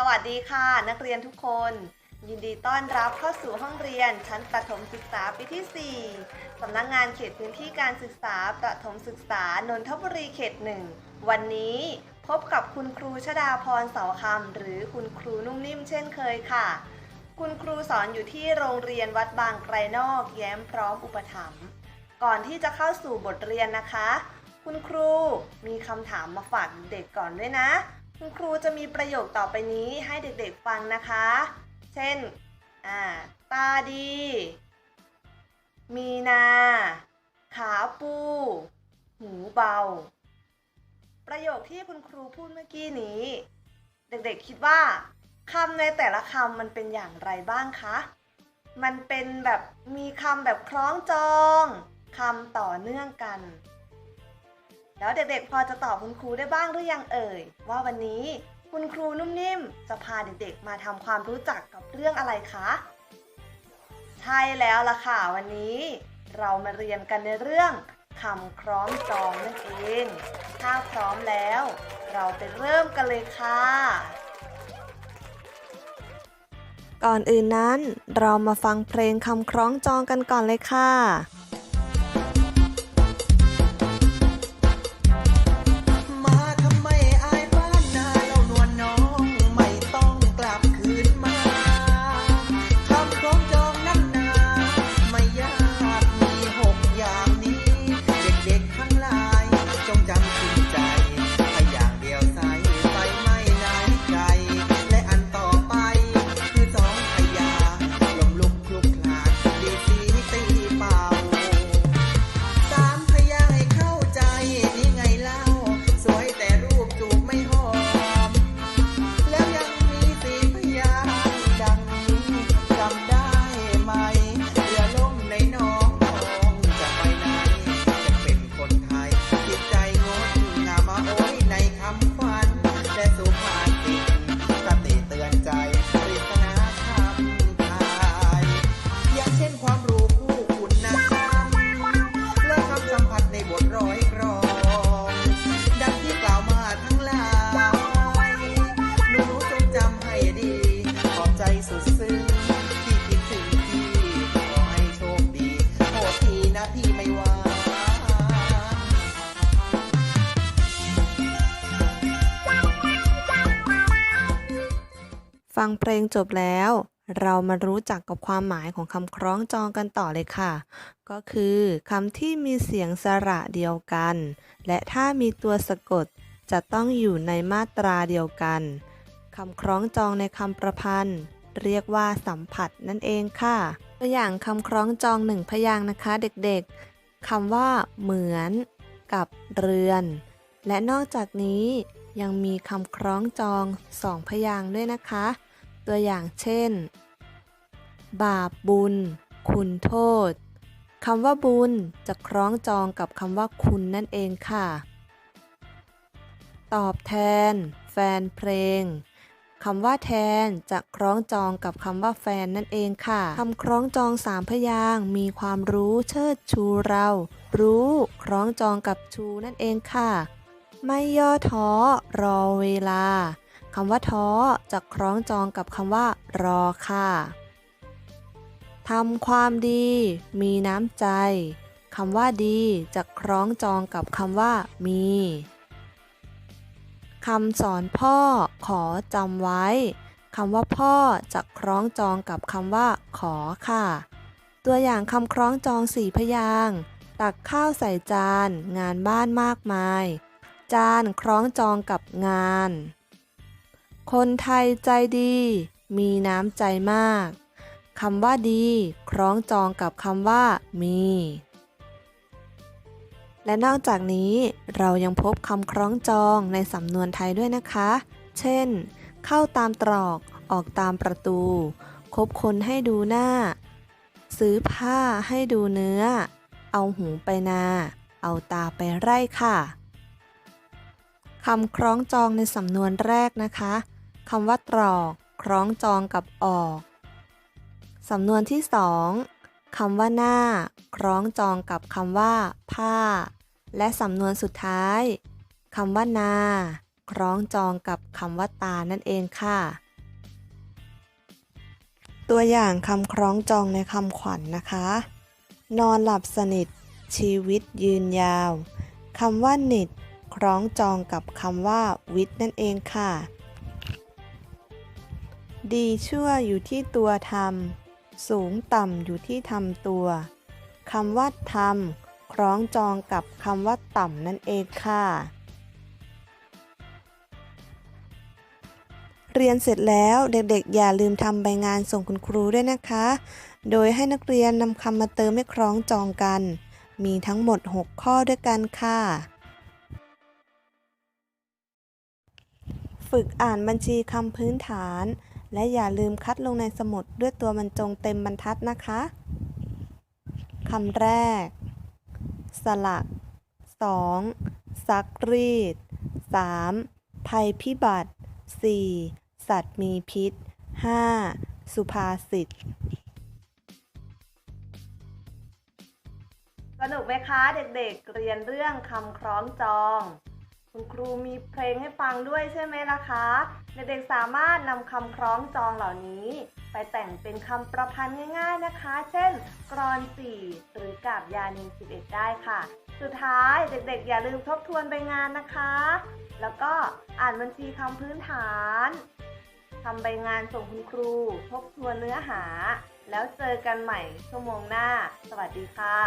สวัสดีค่ะ นักเรียนทุกคน ยินดีต้อนรับเข้าสู่ห้องเรียน ชั้นประถมศึกษาปีที่ 4 สำนักงานเขตพื้นที่การศึกษาประถมศึกษานนทบุรีเขตหนึ่งวันนี้พบกับคุณครูชดาพรเสาคำหรือคุณครูนุ่มนิ่มเช่นเคยค่ะ คุณครูสอนอยู่ที่โรงเรียนวัดบางไกรนอก แย้มพร้อมอุปถัมภ์ก่อนที่จะเข้าสู่บทเรียนนะคะ คุณครูมีคำถามมาฝากเด็กก่อนด้วยนะ คุณครูจะมีประโยคต่อไปนี้ให้เด็กๆฟังนะคะ เช่น อ่า ตาดี มีนา ขาปู หูเบา ประโยคที่คุณครูพูดเมื่อกี้นี้ เด็กๆคิดว่าคำในแต่ละคำมันเป็นอย่างไรบ้างคะ มันเป็นแบบมีคำแบบคล้องจองคำต่อเนื่องกัน แล้วเด็กๆ พอจะตอบคุณครูได้บ้างหรือยังเอ่ย ว่าวันนี้คุณครูนุ่มนิ่มจะพาเด็กๆ มาทำความรู้จักกับเรื่องอะไรคะ ใช่แล้วล่ะค่ะวันนี้ เรามาเรียนกันในเรื่องคำคล้องจองนั่นเอง ถ้าพร้อมแล้ว เราไปเริ่มกันเลยค่ะ ก่อนอื่นนั้น เรามาฟังเพลงคำคล้องจองกันก่อนเลยค่ะ ฟังเพลงจบแล้ว เรามารู้จักกับความหมายของคำคล้องจองกันต่อเลยค่ะ ก็คือคำที่มีเสียงสระเดียวกัน และถ้ามีตัวสะกดจะต้องอยู่ในมาตราเดียวกันคำคล้องจองในคำประพันธ์ เรียกว่าสัมผัสนั่นเองค่ะ ตัวอย่างคำคล้องจองหนึ่งพยางค์นะคะเด็กๆคำว่า เหมือน กับเรือน และนอกจากนี้ยังมีคำคล้องจองสองพยางค์ด้วยนะคะ ตัวอย่างเช่น บาปบุญ คุณโทษคำว่าบุญจะคล้องจองกับคำว่าคุณนั่นเองค่ะ ตอบแทน แฟนเพลงคำว่าแทนจะคล้องจองกับคำว่าแฟนนั่นเองค่ะคำคล้องจองสามพยางมีความรู้เชิดชูเรา รู้คล้องจองกับชูนั่นเองค่ะ ไม่ย่อท้อรอเวลา คำว่าท้อจะคล้องจองกับคำว่า รอค่ะทำความดี มีน้ำใจคำว่าดีจะคล้องจองกับคำว่า มีคำสอนพ่อ ขอจำไว้คำว่าพ่อจะคล้องจองกับคำว่า ขอค่ะ ตัวอย่างคำคล้องจองสี่พยางตักข้าวใส่จาน งานบ้านมากมาย จานคล้องจองกับงาน คนไทยใจดี มีน้ำใจมากคำว่าดี คล้องจองกับคำว่า มี และนอกจากนี้เรายังพบคำคล้องจองในสำนวนไทยด้วยนะคะ เช่น เข้าตามตรอกออกตามประตู คบคนให้ดูหน้า ซื้อผ้าให้ดูเนื้อ เอาหูไปนา เอาตาไปไร่ค่ะคำคล้องจองในสำนวนแรกนะคะ คำว่าตรอก คล้องจองกับออก สำนวนที่สองคำว่าหน้า คล้องจองกับคำว่า ผ้า และสำนวนสุดท้ายคำว่านา คล้องจองกับคำว่าตานั่นเองค่ะ ตัวอย่างคำคล้องจองในคำขวัญนนะคะ นอนหลับสนิท ชีวิตยืนยาวคำว่านิดคล้องจองกับคำว่าวิทย์นั่นเองค่ะ ดีชั่วอยู่ที่ตัวทำสูงต่ำอยู่ที่ทำตัวคำว่าทำคล้องจองกับคำว่าต่ำนั่นเองค่ะ เรียนเสร็จแล้วเด็กๆ อย่าลืมทำใบงานส่งคุณครูด้วยนะคะ โดยให้นักเรียนนำคำมาเติมให้คล้องจองกัน มีทั้งหมด 6 ข้อด้วยกันค่ะ ฝึกอ่านบัญชีคำพื้นฐาน และอย่าลืมคัดลงในสมุดด้วยตัวบรรจงเต็มบรรทัดนะคะคำแรก สลัก 2. ซักรีด 3. ภัยพิบัติ 4. สัตว์มีพิษ 5. สุภาษิตสนุกไหมคะเด็กๆ เรียนเรื่องคำคล้องจอง คุณครูมีเพลงให้ฟังด้วยใช่ไหมล่ะคะ เด็กๆสามารถนำคำคล้องจองเหล่านี้ ไปแต่งเป็นคำประพันธ์ง่าย ๆนะคะ เช่น กรอนสี่หรือกาบยานิน11 ได้ค่ะ สุดท้ายเด็กๆ อย่าลืมทบทวนใบงานนะคะ แล้วก็อ่านบัญชีคำพื้นฐานทำใบงานส่งคุณครู ทบทวนเนื้อหา แล้วเจอกันใหม่ชั่วโมงหน้า สวัสดีค่ะ